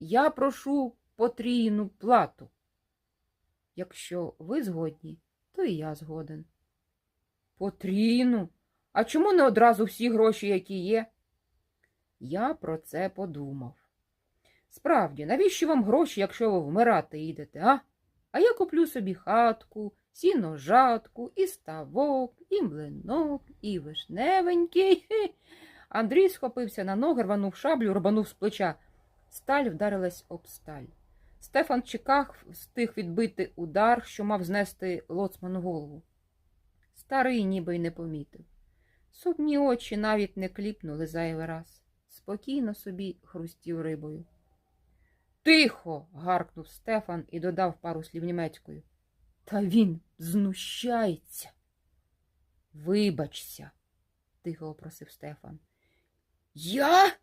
Я прошу потрійну плату. Якщо ви згодні, то і я згоден. Потрійну? А чому не одразу всі гроші, які є? Я про це подумав. Справді, навіщо вам гроші, якщо ви вмирати їдете, а? А я куплю собі хатку, сіножатку, і ставок, і млинок, і вишневенький. Андрій схопився на ноги, рванув шаблю, рубанув з плеча. Сталь вдарилась об сталь. Стефан Чеках встиг відбити удар, що мав знести лоцману голову. Старий ніби й не помітив. Сумні очі навіть не кліпнули зайвий раз. Спокійно собі хрустів рибою. Тихо. гаркнув Стефан і додав пару слів німецькою. Та він знущається. Вибачся, тихо попросив Стефан. Я?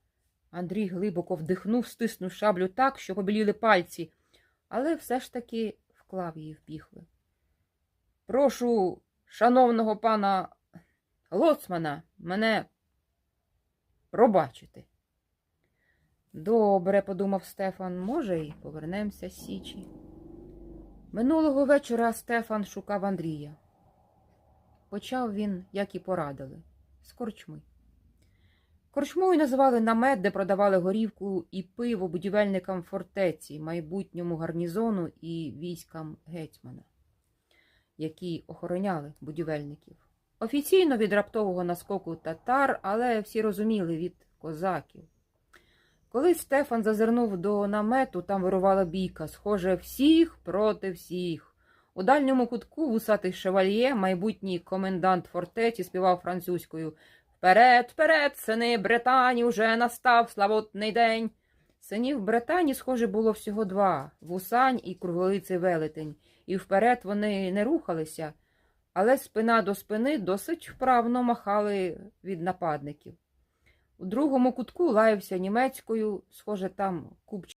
Андрій глибоко вдихнув, стиснув шаблю так, що побіліли пальці, але все ж таки вклав її в піхви. Прошу, шановного пана лоцмана, мене пробачити. Добре, подумав Стефан, може, й повернемося з Січі. Минулого вечора Стефан шукав Андрія. Почав він, як і порадили, з корчми. Корчмою називали намет, де продавали горівку і пиво будівельникам фортеці, майбутньому гарнізону і військам гетьмана, які охороняли будівельників. Офіційно від раптового наскоку татар, але всі розуміли від козаків. Коли Стефан зазирнув до намету, там вирувала бійка, схоже, всіх проти всіх. У дальньому кутку вусатий шевальє, майбутній комендант фортеці, співав французькою Вперед, вперед, сини Британі, уже настав славутний день. Синів Британі, схоже, було всього два вусань і круглолиций велетень, і вперед вони не рухалися, але спина до спини досить вправно махали від нападників. У другому кутку лаявся німецькою, схоже, там купчик.